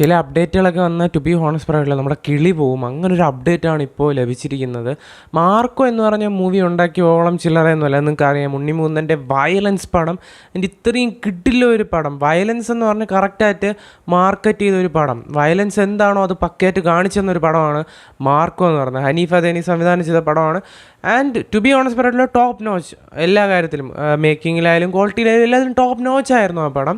ചില അപ്ഡേറ്റുകളൊക്കെ വന്ന് to B honest പറയാറില്ല. നമ്മുടെ കിളി പോവും. അങ്ങനെ ഒരു അപ്ഡേറ്റ് ആണ് ഇപ്പോൾ ലഭിച്ചിരിക്കുന്നത്. മാർക്കോ എന്ന് പറഞ്ഞ മൂവി ഉണ്ടാക്കിയ ഓളം ചില്ലറയൊന്നുമല്ല നിങ്ങൾക്ക് അറിയാം ഉണ്ണിമൂന്നന്റെ വയലൻസ് പടം. എന്റെ ഇത്രയും കിട്ടില്ല ഒരു പടം. വയലൻസ് എന്ന് പറഞ്ഞ് കറക്റ്റായിട്ട് മാർക്കറ്റ് ചെയ്ത ഒരു പടം. വയലൻസ് എന്താണോ അത് പക്കയായിട്ട് കാണിച്ചെന്നൊരു പടമാണ് മാർക്കോ എന്ന് പറഞ്ഞത്. ഹനീഫ് അദേനി സംവിധാനം ചെയ്ത പടമാണ്. ആൻഡ് ടു ബി ഓണസ് പറഞ്ഞിട്ടുള്ള ടോപ്പ് നോച്ച് എല്ലാ കാര്യത്തിലും മേക്കിങ്ങിലായാലും ക്വാളിറ്റിയിലായാലും എല്ലാത്തിലും ടോപ്പ് നോച്ച് ആയിരുന്നു ആ പടം.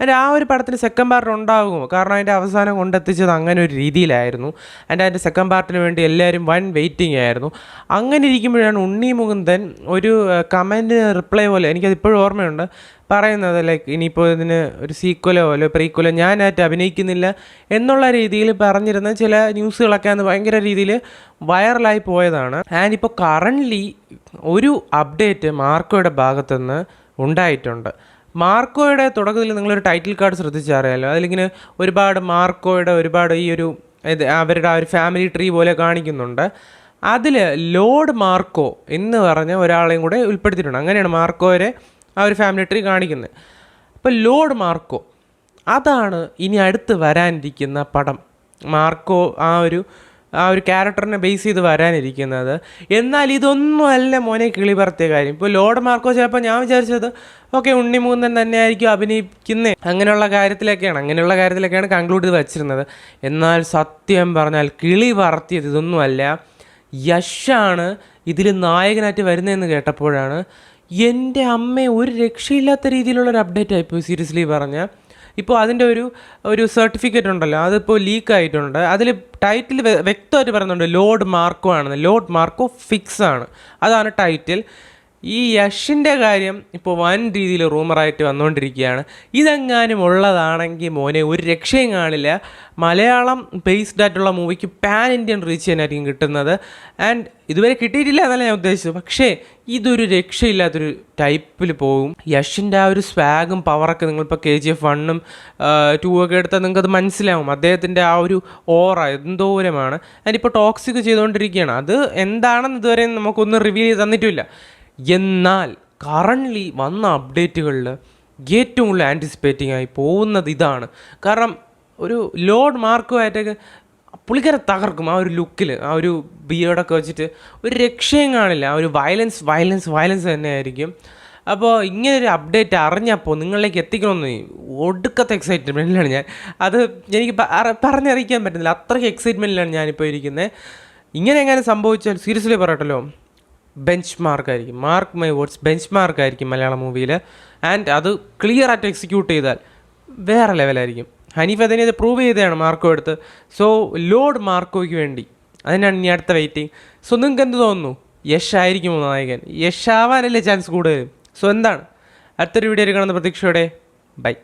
ആൻഡ് ആ ഒരു പടത്തിന് സെക്കൻഡ് പാർട്ട് ഉണ്ടാകുമോ? കാരണം അതിന്റെ അവസാനം കൊണ്ടെത്തിച്ചത് അങ്ങനെ ഒരു രീതിയിലായിരുന്നു. ആൻഡ് അതിന്റെ സെക്കൻഡ് പാർട്ടിന് വേണ്ടി എല്ലാവരും വൺ വെയിറ്റിംഗ് ആയിരുന്നു. അങ്ങനെ ഇരിക്കുമ്പോഴാണ് ഉണ്ണി മുകുന്ദൻ ഒരു കമന്റ് റിപ്ലൈ പോലെ എനിക്കത് ഇപ്പോഴും ഓർമ്മയുണ്ട്. പറയുന്നത് ലൈക്ക് ഇനിയിപ്പോൾ ഇതിന് ഒരു സീക്വലോ അല്ലോ പ്രീക്വലോ ഞാനായിട്ട് അഭിനയിക്കുന്നില്ല എന്നുള്ള രീതിയിൽ പറഞ്ഞിരുന്ന ചില ന്യൂസുകളൊക്കെ അന്ന് ഭയങ്കര രീതിയിൽ വൈറലായി പോയതാണ്. ആൻഡ് ഇപ്പോൾ കറന്റ്ലി ഒരു അപ്ഡേറ്റ് മാർക്കോയുടെ ഭാഗത്തുനിന്ന് ഉണ്ടായിട്ടുണ്ട്. മാർക്കോയുടെ തുടക്കത്തിൽ നിങ്ങളൊരു ടൈറ്റിൽ കാർഡ് ശ്രദ്ധിച്ചറിയാലോ? അതിലിങ്ങനെ ഒരുപാട് മാർക്കോയുടെ ഒരുപാട് ഈ ഒരു ഇത് അവരുടെ ആ ഒരു ഫാമിലി ട്രീ പോലെ കാണിക്കുന്നുണ്ട്. അതിൽ ലോഡ് മാർക്കോ എന്ന് പറഞ്ഞ ഒരാളെയും കൂടെ ഉൾപ്പെടുത്തിയിട്ടുണ്ട്. അങ്ങനെയാണ് മാർക്കോയെ ആ ഒരു ഫാമിലി ട്രീ കാണിക്കുന്നത്. അപ്പോൾ ലോഡ് മാർക്കോ അതാണ് ഇനി അടുത്ത് വരാനിരിക്കുന്ന പടം. മാർക്കോ ആ ഒരു ആ ഒരു ക്യാരക്ടറിനെ ബേസ് ചെയ്ത് വരാനിരിക്കുന്നത്. എന്നാൽ ഇതൊന്നും അല്ല മോനെ കിളിപറത്തിയ കാര്യം. ഇപ്പോൾ ലോഡ് മാർക്കോ ചിലപ്പോൾ ഞാൻ വിചാരിച്ചത് ഓക്കെ ഉണ്ണിമൂന്നൻ തന്നെ ആയിരിക്കും അഭിനയിക്കുന്നത് അങ്ങനെയുള്ള കാര്യത്തിലൊക്കെയാണ് അങ്ങനെയുള്ള കാര്യത്തിലൊക്കെയാണ് കൺക്ലൂഡ് ചെയ്ത് വെച്ചിരുന്നത്. എന്നാൽ സത്യം പറഞ്ഞാൽ കിളി പറത്തിയത് ഇതൊന്നുമല്ല യഷാണ് ഇതിൽ നായകനായിട്ട് വരുന്നതെന്ന് കേട്ടപ്പോഴാണ് എന്റെ അമ്മ ഒരു രക്ഷയില്ലാത്ത രീതിയിലുള്ള ഒരു അപ്ഡേറ്റ് ആയിപ്പോയി സീരിയസ്ലി പറഞ്ഞാൽ ഇപ്പോൾ അതിന്റെ ഒരു ഒരു സർട്ടിഫിക്കറ്റ് ഉണ്ടല്ലോ അതിപ്പോൾ ലീക്ക് ആയിട്ടുണ്ട്. അതിൽ ടൈറ്റിൽ വ്യക്തമായിട്ട് പറയുന്നുണ്ട് ലോഡ് മാർക്കോ ആണെന്ന്. ലോഡ് മാർക്കോ ഫിക്സ് ആണ്. അതാണ് ടൈറ്റിൽ ഈ യഷിന്റെ കാര്യം ഇപ്പോൾ വൻ രീതിയിൽ റൂമറായിട്ട് വന്നുകൊണ്ടിരിക്കുകയാണ് ഇതെങ്ങാനും ഉള്ളതാണെങ്കിൽ മോനെ ഒരു രക്ഷയും കാണില്ല. മലയാളം ബേസ്ഡ് ആയിട്ടുള്ള മൂവിക്ക് പാൻ ഇന്ത്യൻ റീച്ച് ചെയ്യാനായിരിക്കും കിട്ടുന്നത്. ആൻഡ് ഇതുവരെ കിട്ടിയിട്ടില്ല എന്നല്ല ഞാൻ ഉദ്ദേശിച്ചത്. പക്ഷേ ഇതൊരു രക്ഷയില്ലാത്തൊരു ടൈപ്പിൽ പോകും. യഷിന്റെ ആ ഒരു സ്വാഗും പവറൊക്കെ നിങ്ങളിപ്പോൾ കെ ജി എഫ് വണ്ണും ടൂ ഒക്കെ എടുത്താൽ നിങ്ങൾക്കത് മനസ്സിലാവും. അദ്ദേഹത്തിന്റെ ആ ഒരു ഓറ എന്തോരമാണ്. ഞാനിപ്പോൾ ടോക്സിക് ചെയ്തുകൊണ്ടിരിക്കുകയാണ് അത് എന്താണെന്ന് ഇതുവരെ നമുക്കൊന്നും റിവീൽ ചെയ്ത് തന്നിട്ടില്ല. എന്നാൽ കറണ്ട്ലി വന്ന അപ്ഡേറ്റുകളിൽ ഏറ്റവും കൂടുതൽ ആന്റിസിപ്പേറ്റിംഗ് ആയി പോകുന്നത് ഇതാണ്. കാരണം ഒരു ലോഡ് മാർക്കുമായിട്ടൊക്കെ പുള്ളിക്കാരെ തകർക്കും ആ ഒരു ലുക്കിൽ ആ ഒരു ബിയേഡൊക്കെ വെച്ചിട്ട് ഒരു രക്ഷയും കാണില്ല. ആ ഒരു വയലൻസ് വയലൻസ് വയലൻസ് തന്നെ ആയിരിക്കും. അപ്പോൾ ഇങ്ങനൊരു അപ്ഡേറ്റ് അറിഞ്ഞപ്പോൾ നിങ്ങളിലേക്ക് എത്തിക്കണമെന്ന് ഒടുക്കത്തെ എക്സൈറ്റ്മെന്റിലാണ് ഞാൻ. അത് എനിക്ക് പറഞ്ഞറിയിക്കാൻ പറ്റുന്നില്ല. അത്രയ്ക്ക് എക്സൈറ്റ്മെന്റിലാണ് ഞാനിപ്പോൾ ഇരിക്കുന്നത് ഇങ്ങനെ എങ്ങനെ സംഭവിച്ചാൽ സീരിയസ്ലി പറയട്ടല്ലോ. ബെഞ്ച് മാർക്കായിരിക്കും മാർക്ക് മൈ വേർഡ്സ് ബെഞ്ച് മാർക്കായിരിക്കും മലയാളം മൂവിയിൽ ആൻഡ് അത് ക്ലിയർ ആയിട്ട് എക്സിക്യൂട്ട് ചെയ്താൽ വേറെ ലെവലായിരിക്കും ഹനീഫ് അതിനെ ഇത് പ്രൂവ് ചെയ്തതാണ് മാർക്കോ എടുത്ത്. സോ ലോഡ് മാർക്കോയ്ക്ക് വേണ്ടി. അതിനാണ് ഇനി അടുത്ത വെയിറ്റിംഗ് സോ നിങ്ങൾക്ക് എന്ത് തോന്നുന്നു? യഷ് ആയിരിക്കും നായകൻ? യഷ് ആവാനല്ലേ ചാൻസ് കൂടുതലും സോ എന്താണ്? അടുത്തൊരു വീഡിയോയിൽ കാണുന്ന പ്രതീക്ഷയോടെ. ബൈ